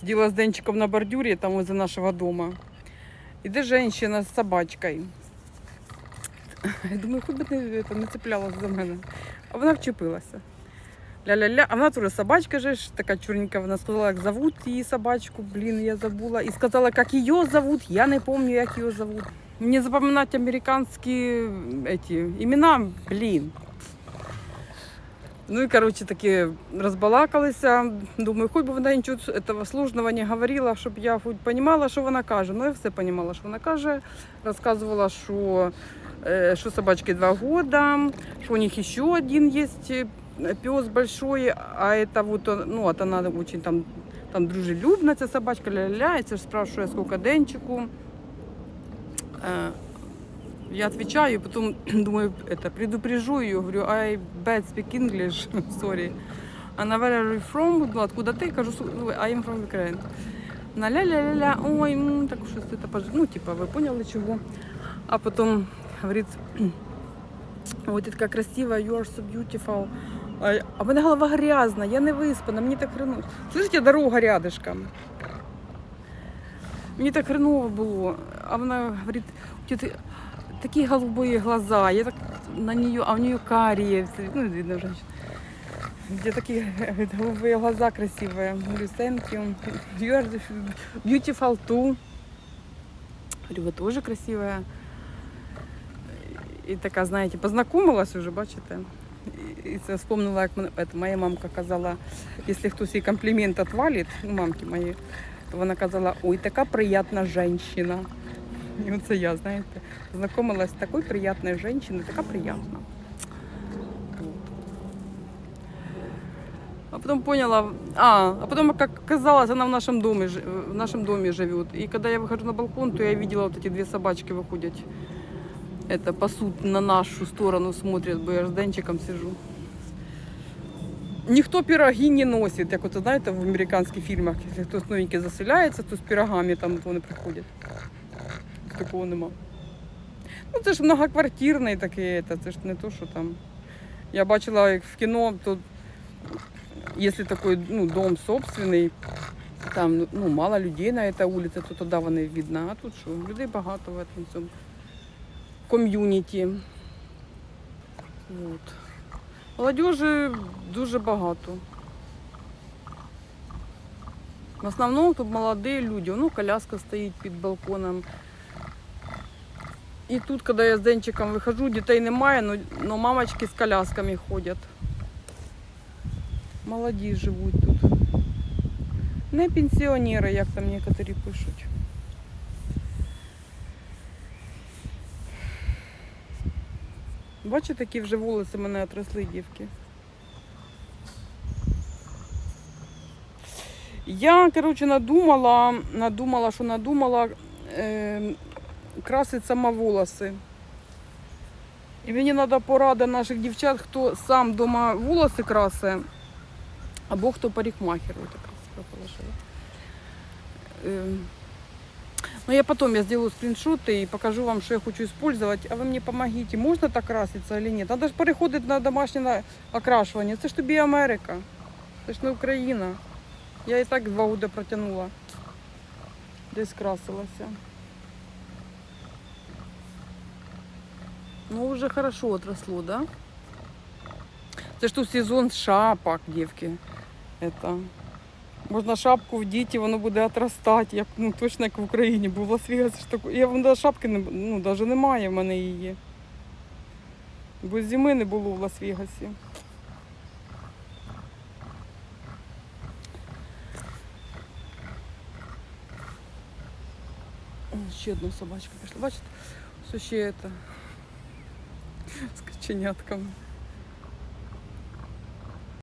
Сидела с Денчиком на бордюре, там возле нашего дома. Іде женщина з собачкою. Я думаю, хоч би не, это, не цеплялась за мене. А вона вчепилася. Ля-ля-ля, а вона теж собачка же ж, така чорненька, вона сказала, як зовут її собачку, блін, я забула. І сказала, як її зовут, я не пам'ятаю, як її зовут. Мені запам'ятати американські эти, імена, блін. Ну і коротше таки розбалакалися. Думаю, хоч би вона нічого этого сложного не говорила, щоб я хоч розуміла, що вона каже. Ну я все розуміла, що вона каже. Розказувала, що, е, що собачці два года, що у них ще один є пес большой, а это вот, ну, от она очень там, там дружелюбна, ця собачка, ля-ля-ля, і це ж спрашиває, сколько денчику. Е, я отвечаю, потом думаю, это, предупрежу ее, говорю, I bad speak English, sorry. Она, where are you from? Ну, откуда ты? Кажу, «Су- ну, I am from Ukraine. Она ля-ля-ля-ля, ой, м, так что это, пож- ну, типа, вы поняли, чего. А потом говорит, ой, ты такая красивая, you are so beautiful. А, я- а в мене голова грязна, я не виспана, мені так хреново. Слышите, дорога рядышком. Мені так хреново було. А вона говорить, у тебе такі голубые глаза, я так на нее, а у нее карие, ну, видно уже. Где такие говорит, голубые глаза красивые. Говорю, thank you. You are the beautiful too. Говорю, вы тоже красивая. І така, знаєте, познайомилась уже, бачите. І- І це вспомнила, як мене, это, моя мамка казала, якщо хтось їй комплімент отвалить, ну, мамки мої, то вона казала, ой, така приятна жінка. І оце я, знаєте, знайомилась з такою приятною жінкою, така приятна. Вот. А потом поняла, а, а потом, как оказалось, она в нашем доме, жи- в нашем доме живет. И когда я выхожу на балкон, то я видела вот эти две собачки выходят. Это пасут на нашу сторону смотрят, бо я ж з Денчиком сижу. Ніхто пироги не носить, як от знаєте, в американських фільмах, якщо хтось новенький заселяється, то з пирогами там от вони приходять. Такого нема. Ну це ж многоквартирний такий, це, ж не то, що там. Я бачила як в кіно, то если такой ну, дом собственний, там ну, мало людей на этой улице, то туди вони видно. А тут що, людей багато в этом цьому ком'юніті. Вот. Молодежі дуже багато. В основному тут молоді люди. Ну, коляска стоїть під балконом. І тут, коли я з Денчиком виходжу, дітей немає, но мамочки з колясками ходять. Молоді живуть тут. Не пенсіонери, як там некоторі пишуть. Бачите, які вже волоси мене отросли, дівки. Я, коротше, надумала, надумала, що надумала красити сама волоси. І мені треба порада наших дівчат, хто сам вдома волоси красить, або хто парикмахер. Ой, так красиво положила. Эм, Ну, я потом я сделаю скриншоты и покажу вам, что я хочу использовать. А вы мне помогите, можно так краситься или нет? Надо же переходить на домашнє на- окрашивание. Це ж тобі Америка. Це ж не Україна. Я і так два года протягнула. Десь красилася. Ну, уже хорошо отросло, да? Це ж тут сезон шапок, дівки. Это. Можна шапку вдіти, воно буде отростати, як ну точно як в Україні. Бо в Лас-Вегасі ж таку. Я вон шапки не ну, навіть немає в мене її. Бо зими не було в Лас-Вегасі. Ще одна собачка пішла. Бачите? Все ще це з каченятками.